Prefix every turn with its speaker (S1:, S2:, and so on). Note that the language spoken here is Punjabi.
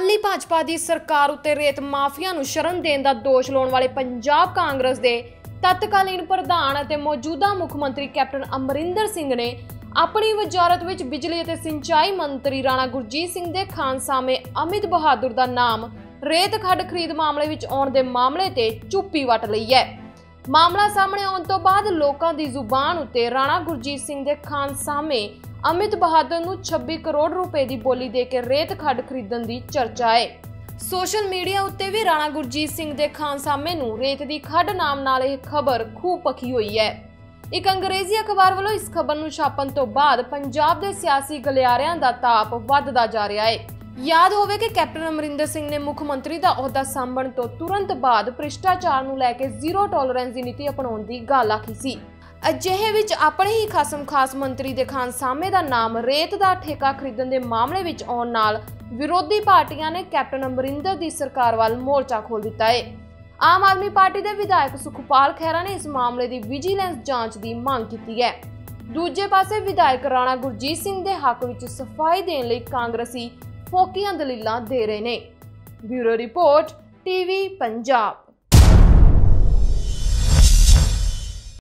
S1: ਅਕਾਲੀ ਭਾਜਪਾ ਦੀ ਸਰਕਾਰ ਉੱਤੇ ਰੇਤ ਮਾਫੀਆ ਨੂੰ ਸ਼ਰਨ ਦੇਣ ਦਾ ਦੋਸ਼ ਲਾਉਣ ਵਾਲੇ ਪੰਜਾਬ ਕਾਂਗਰਸ ਦੇ ਤਤਕਾਲੀਨ ਪ੍ਰਧਾਨ ਅਤੇ ਮੌਜੂਦਾ ਮੁੱਖ ਮੰਤਰੀ ਕੈਪਟਨ ਅਮਰਿੰਦਰ ਸਿੰਘ ਨੇ ਆਪਣੀ ਵਜ਼ਾਰਤ ਵਿੱਚ ਬਿਜਲੀ ਅਤੇ ਸਿੰਚਾਈ ਮੰਤਰੀ ਰਾਣਾ ਗੁਰਜੀਤ ਸਿੰਘ ਦੇ ਖਾਨਸਾਮੇ ਅਮਿਤ ਬਹਾਦਰ ਦਾ ਨਾਮ ਰੇਤ ਖੱਡ ਖਰੀਦ ਮਾਮਲੇ ਵਿੱਚ ਆਉਣ ਦੇ ਮਾਮਲੇ ਤੇ ਚੁੱਪੀ ਵਟ ਲਈ ਹੈ। ਮਾਮਲਾ ਸਾਹਮਣੇ ਆਉਣ ਤੋਂ ਬਾਅਦ ਲੋਕਾਂ ਦੀ ਜ਼ੁਬਾਨ ਉੱਤੇ ਰਾਣਾ ਗੁਰਜੀਤ ਸਿੰਘ ਦੇ ਖਾਨਸਾਮੇ ਅਮਿਤ ਬਹਾਦਰ ਨੂੰ 26 ਕਰੋੜ ਰੁਪਏ ਦੀ ਬੋਲੀ ਦੇ ਕੇ ਰੇਤ ਖੱਡ ਖਰੀਦਣ ਦੀ ਚਰਚਾ ਹੈ। ਸੋਸ਼ਲ ਮੀਡੀਆ ਉੱਤੇ ਵੀ ਰਾਣਾ ਗੁਰਜੀਤ ਸਿੰਘ ਦੇ ਖਾਨਸਾਮੇ ਨੂੰ ਰੇਤ ਦੀ ਖੱਡ ਨਾਮ ਨਾਲ ਇਹ ਖਬਰ ਖੂਬ ਪਖੀ ਹੋਈ ਹੈ। ਇੱਕ ਅੰਗਰੇਜ਼ੀ ਅਖਬਾਰ ਵੱਲੋਂ ਇਸ ਖਬਰ ਨੂੰ ਛਾਪਣ ਤੋਂ ਬਾਅਦ ਪੰਜਾਬ ਦੇ ਸਿਆਸੀ ਗਲਿਆਰਿਆਂ ਦਾ ਤਾਪ ਵੱਧਦਾ ਜਾ ਰਿਹਾ ਹੈ। ਯਾਦ ਹੋਵੇ ਕਿ ਕੈਪਟਨ ਅਮਰਿੰਦਰ ਸਿੰਘ ਨੇ ਮੁੱਖ ਮੰਤਰੀ ਦਾ ਅਹੁਦਾ ਸੰਭਣ ਤੋਂ ਤੁਰੰਤ ਬਾਅਦ ਭ੍ਰਿਸ਼ਟਾਚਾਰ ਨੂੰ ਲੈ ਕੇ ਜ਼ੀਰੋ ਟੋਲਰੈਂਸ ਦੀ ਨੀਤੀ ਅਪਣਾਉਣ ਦੀ ਗੱਲ ਆਖੀ ਸੀ। ਅਜਿਹੇ ਵਿੱਚ ਆਪਣੇ ਹੀ ਖਸਮ ਖਾਸ ਮੰਤਰੀ ਦੇ ਖਾਨ ਸਾਹਮਣੇ ਦਾ ਨਾਮ ਰੇਤ ਦਾ ਠੇਕਾ ਖਰੀਦਣ ਦੇ ਮਾਮਲੇ ਵਿੱਚ ਆਉਣ ਨਾਲ ਵਿਰੋਧੀ ਪਾਰਟੀਆਂ ਨੇ ਕੈਪਟਨ ਅਮਰਿੰਦਰ ਦੀ ਸਰਕਾਰ ਵੱਲ ਮੋਰਚਾ ਖੋਲ ਦਿੱਤਾ ਹੈ ਆਮ ਆਦਮੀ ਪਾਰਟੀ ਦੇ ਵਿਧਾਇਕ ਸੁਖਪਾਲ ਖਹਿਰਾ ਨੇ ਇਸ ਮਾਮਲੇ ਦੀ ਵਿਜੀਲੈਂਸ ਜਾਂਚ ਦੀ ਮੰਗ ਕੀਤੀ ਹੈ। ਦੂਜੇ ਪਾਸੇ ਵਿਧਾਇਕ ਰਾਣਾ ਗੁਰਜੀਤ ਸਿੰਘ ਦੇ ਹੱਕ ਵਿੱਚ ਸਫ਼ਾਈ ਦੇਣ ਲਈ ਕਾਂਗਰਸੀ ਫੋਕੀਆਂ ਦਲੀਲਾਂ ਦੇ ਰਹੇ ਨੇ। Bureau report, TV Punjab.